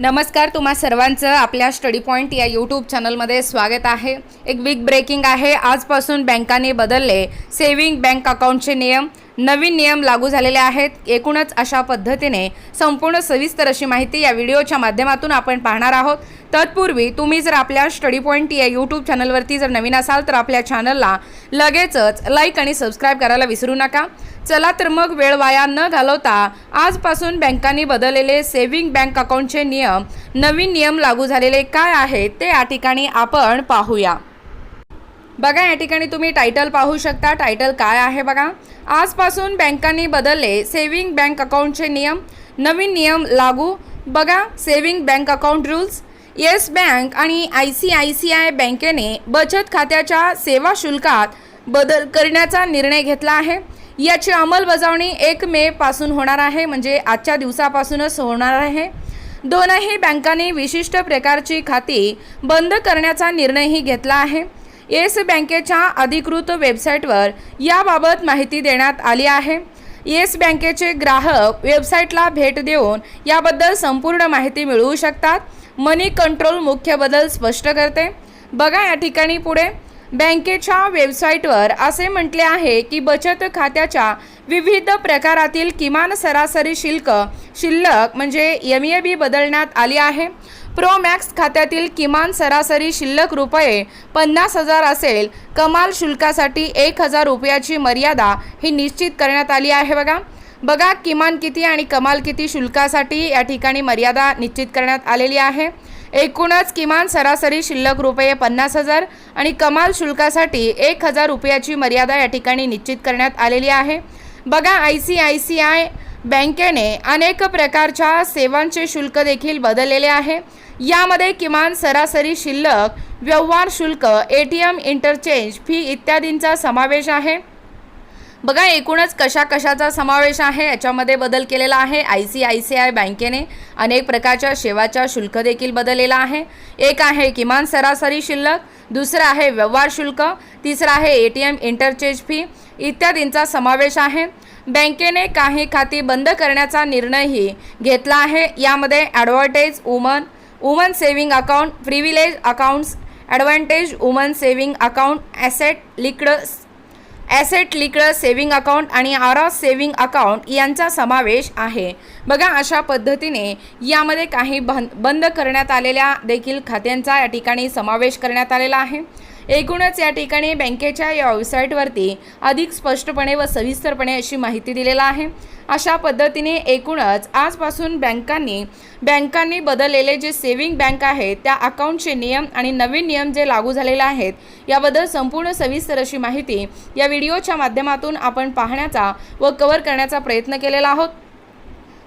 नमस्कार तुम्हा सर्वांचं आपल्या स्टडी पॉईंट या यूट्यूब चॅनलमध्ये स्वागत आहे. एक बिग ब्रेकिंग आहे. आजपासून बँकांनी बदलले. सेव्हिंग बँक अकाउंटचे नियम. नवीन नियम लागू झालेले आहेत. एकूणच अशा पद्धतीने संपूर्ण सविस्तर अशी माहिती या व्हिडिओच्या माध्यमातून आपण पाहणार आहोत. तत्पूर्वी तुम्ही जर आपल्या स्टडी पॉईंट या यूट्यूब चॅनलवरती जर नवीन असाल तर आपल्या चॅनलला लगेचच लाईक आणि सबस्क्राईब करायला विसरू नका. चला तर मग वेळ वाया न घालवता आजपासून बँकांनी बदललेले सेव्हिंग बँक अकाउंटचे नियम नवीन नियम लागू झालेले काय आहेत ते या ठिकाणी आपण पाहूया. बघा या ठिकाणी तुम्ही टायटल पाहू शकता. टायटल काय आहे बघा? आजपासून बँकांनी बदलले. सेव्हिंग बँक अकाउंटचे नियम. नवीन नियम लागू. बघा saving bank account rules Yes Bank आणि I C I C I बँकेने बचत खात्याच्या सेवा शुल्कात बदल करण्याचा निर्णय घेतला आहे. याची अंमलबजावणी एक मे पासून होणार आहे म्हणजे आजच्या दिवसापासूनच होणार आहे. दोनही बँकांनी विशिष्ट प्रकारची खाती बंद करण्याचा निर्णयही घेतला आहे. येस बँकेच्या अधिकृत वेबसाईटवर याबाबत माहिती देण्यात आली आहे. येस बँकेचे ग्राहक वेबसाईटला भेट देऊन याबद्दल संपूर्ण माहिती मिळवू शकतात. मनी कंट्रोल मुख्य बदल स्पष्ट करते. बघा या ठिकाणी पुढे. बँकेच्या वेबसाईटवर असे म्हटले आहे की बचत खात्याच्या विविध प्रकारातील किमान सरासरी शुल्क शिल्लक म्हणजे एम ए बी बदलण्यात आली आहे. प्रो मॅक्स खात्यातील किमान सरासरी शिल्लक रुपये पन्नास हजार असेल कमाल शुल्कासाठी एक हजार रुपयाची मर्यादा ही निश्चित करण्यात आली आहे बघा. बघा किमान किती आणि कमाल किती शुल्कासाठी या ठिकाणी मर्यादा निश्चित करण्यात आलेली आहे. एकूणच किमान सरासरी शिल्लक रुपये पन्नास हजार आणि कमाल शुल्कासाठी एक हजार रुपयाची मर्यादा या ठिकाणी निश्चित करण्यात आलेली आहे. बघा I C I C I बँकेने अनेक प्रकारच्या सेवांचे शुल्क देखील बदललेले आहे. यामध्ये किमान सरासरी शिल्लक व्यवहार शुल्क A T M interchange fee इत्यादींचा समावेश आहे. बघा एकूणच कशा कशाचा समावेश आहे याच्यामध्ये बदल केलेला आहे. I C I C I बँकेने अनेक प्रकारच्या सेवाच्या शुल्क देखील बदललेला आहे. एक आहे किमान सरासरी शिल्लक दुसरं आहे व्यवहार शुल्क तिसरं आहे A T M interchange fee इत्यादींचा समावेश आहे. बँकेने काही खाती बंद करण्याचा निर्णयही घेतला आहे. यामध्ये advantage woman woman saving account privilege accounts advantage woman saving account asset liquid asset liquid saving account आणि आरॉस सेव्हिंग अकाउंट यांचा समावेश आहे. बघा अशा पद्धतीने यामध्ये काही बंद करण्यात आलेल्या देखील खात्यांचा या ठिकाणी समावेश करण्यात आलेला आहे. एकूणच या ठिकाणी बँकेच्या या वेबसाईटवरती अधिक स्पष्टपणे व सविस्तरपणे अशी माहिती दिलेला आहे. अशा पद्धतीने एकूणच आजपासून बँकांनी बँकांनी बदललेले जे सेव्हिंग बँक आहे त्या अकाउंटचे नियम आणि नवीन नियम जे लागू झालेले आहेत याबद्दल संपूर्ण सविस्तर अशी माहिती या व्हिडिओच्या माध्यमातून आपण पाहण्याचा व कव्हर करण्याचा प्रयत्न केलेला आहोत.